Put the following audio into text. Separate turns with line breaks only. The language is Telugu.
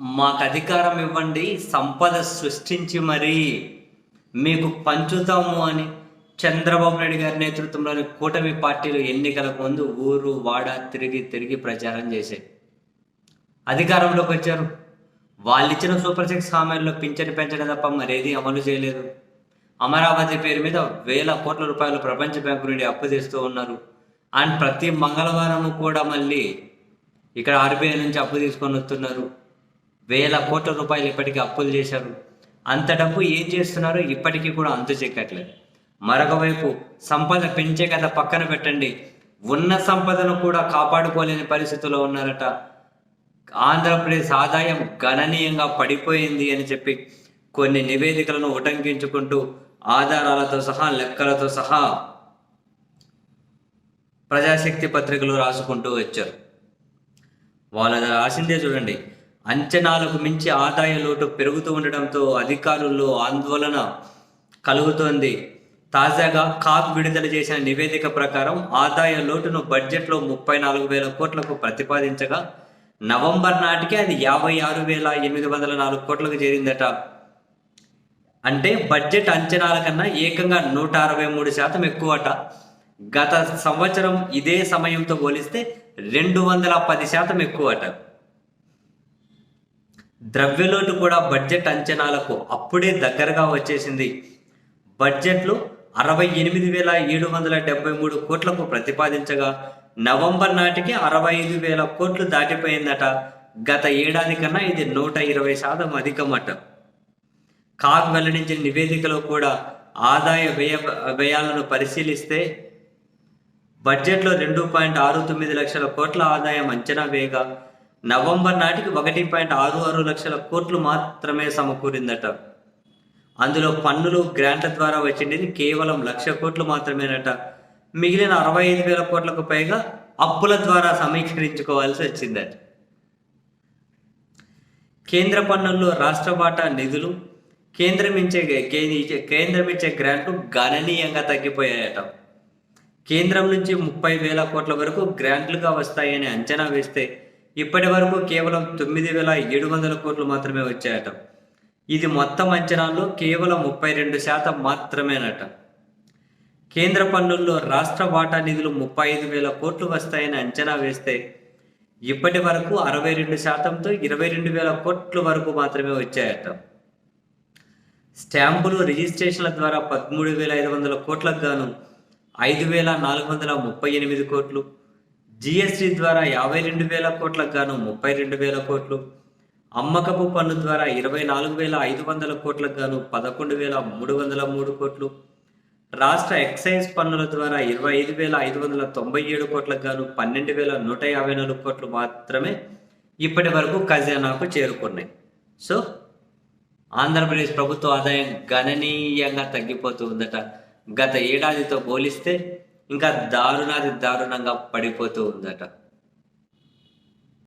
మాకు అధికారం ఇవ్వండి సంపద సృష్టించి మరీ మీకు పంచుతాము అని చంద్రబాబు నాయుడు గారి నేతృత్వంలోని కూటమి పార్టీలు ఎన్నికలకు ముందు ఊరు వాడ తిరిగి తిరిగి ప్రచారం చేశాయి. అధికారంలోకి వచ్చారు. వాళ్ళు ఇచ్చిన సూపర్ సిక్స్ హామీల్లో పింఛను పెంచడం తప్ప మరేది అమలు చేయలేదు. అమరావతి పేరు మీద వేల కోట్ల రూపాయలు ప్రపంచ బ్యాంకు నుండి అప్పు తెస్తూ ఉన్నారు. అండ్ ప్రతి మంగళవారం కూడా మళ్ళీ ఇక్కడ ఆర్బీఐ నుంచి అప్పు తీసుకొని వస్తున్నారు. వేల కోట్ల రూపాయలు ఇప్పటికీ అప్పులు చేశారు. అంత డబ్బు ఏం చేస్తున్నారో ఇప్పటికీ కూడా అంతు చెక్కట్లేదు. మరొక వైపు సంపద పెంచే కథ పక్కన పెట్టండి. ఉన్న సంపదను కూడా కాపాడుకోలేని పరిస్థితిలో ఉన్నారట. ఆంధ్రప్రదేశ్ ఆదాయం గణనీయంగా పడిపోయింది అని చెప్పి కొన్ని నివేదికలను ఉటంకించుకుంటూ ఆధారాలతో సహా లెక్కలతో సహా ప్రజాశక్తి పత్రికలు రాసుకుంటూ వచ్చారు. వాళ్ళ రాసిందే చూడండి. అంచనాలకు మించి ఆదాయ లోటు పెరుగుతూ ఉండడంతో అధికారుల్లో ఆందోళన కలుగుతోంది. తాజాగా కాప్ విడుదల చేసిన నివేదిక ప్రకారం ఆదాయ లోటును బడ్జెట్లో ముప్పై నాలుగు వేల కోట్లకు ప్రతిపాదించగా నవంబర్ నాటికి అది యాభై ఆరు వేల ఎనిమిది వందల నాలుగు కోట్లకు చేరిందట. అంటే బడ్జెట్ అంచనాల కన్నా ఏకంగా నూట అరవై మూడు శాతం ఎక్కువట. గత సంవత్సరం ఇదే సమయంతో పోలిస్తే రెండు వందల పది శాతం ఎక్కువట. ద్రవ్యలోటు కూడా బడ్జెట్ అంచనాలకు అప్పుడే దగ్గరగా వచ్చేసింది. బడ్జెట్లో అరవై ఎనిమిది వేల ఏడు వందల డెబ్బై మూడు కోట్లకు ప్రతిపాదించగా నవంబర్ నాటికి అరవై ఐదు వేల కోట్లు దాటిపోయిందట. గత ఏడాది కన్నా ఇది నూట ఇరవై శాతం అధికమట. కాగ్ వెల్లడించిన నివేదికలో కూడా ఆదాయ వ్యయ వ్యయాలను పరిశీలిస్తే బడ్జెట్లో రెండు పాయింట్ ఆరు తొమ్మిది లక్షల కోట్ల ఆదాయం అంచనా వేయగా నవంబర్ నాటికి ఒకటి పాయింట్ ఆరు ఆరు లక్షల కోట్లు మాత్రమే సమకూరిందట. అందులో పన్నులు గ్రాంట్ల ద్వారా వచ్చింది కేవలం లక్ష కోట్లు మాత్రమేనట. మిగిలిన అరవై ఐదు వేల కోట్లకు పైగా అప్పుల ద్వారా సమీకరించుకోవాల్సి వచ్చిందట. కేంద్ర పన్నుల్లో రాష్ట్ర వాటా నిధులు కేంద్రం ఇచ్చే కేంద్రం ఇచ్చే గ్రాంట్లు గణనీయంగా తగ్గిపోయాయట. కేంద్రం నుంచి ముప్పై వేల కోట్ల వరకు గ్రాంట్లుగా వస్తాయని అంచనా వేస్తే ఇప్పటి వరకు కేవలం తొమ్మిది వేల ఏడు వందల కోట్లు మాత్రమే వచ్చాయట. ఇది మొత్తం అంచనాల్లో కేవలం ముప్పై రెండు శాతం మాత్రమేనట. కేంద్ర పన్నుల్లో రాష్ట్ర వాటా నిధులు ముప్పై ఐదు వేల కోట్లు వస్తాయని అంచనా వేస్తే ఇప్పటి వరకు అరవై రెండు శాతంతో ఇరవై రెండు వేల కోట్ల వరకు మాత్రమే వచ్చాయట. స్టాంపులు రిజిస్ట్రేషన్ల ద్వారా పదమూడు వేల ఐదు వందల కోట్లకు గాను ఐదు వేల నాలుగు వందల ముప్పై ఎనిమిది కోట్లు జిఎస్టి ద్వారా యాభై రెండు వేల కోట్లకు గాను ముప్పై రెండు వేల కోట్లు అమ్మకపు పన్ను ద్వారా ఇరవై నాలుగు వేల ఐదు వందల కోట్లకు గాను పదకొండు వేల మూడు వందల మూడు కోట్లు రాష్ట్ర ఎక్సైజ్ పన్నుల ద్వారా ఇరవై ఐదు వేల ఐదు వందల తొంభై ఏడు కోట్లకు గాను పన్నెండు వేల నూట యాభై నాలుగు కోట్లు మాత్రమే ఇప్పటి వరకు ఖజానాకు చేరుకున్నాయి. సో ఆంధ్రప్రదేశ్ ప్రభుత్వ ఆదాయం గణనీయంగా తగ్గిపోతూ ఉందట. గత ఏడాదితో పోలిస్తే ఇంకా దారుణాది దారుణంగా పడిపోతూ ఉందట.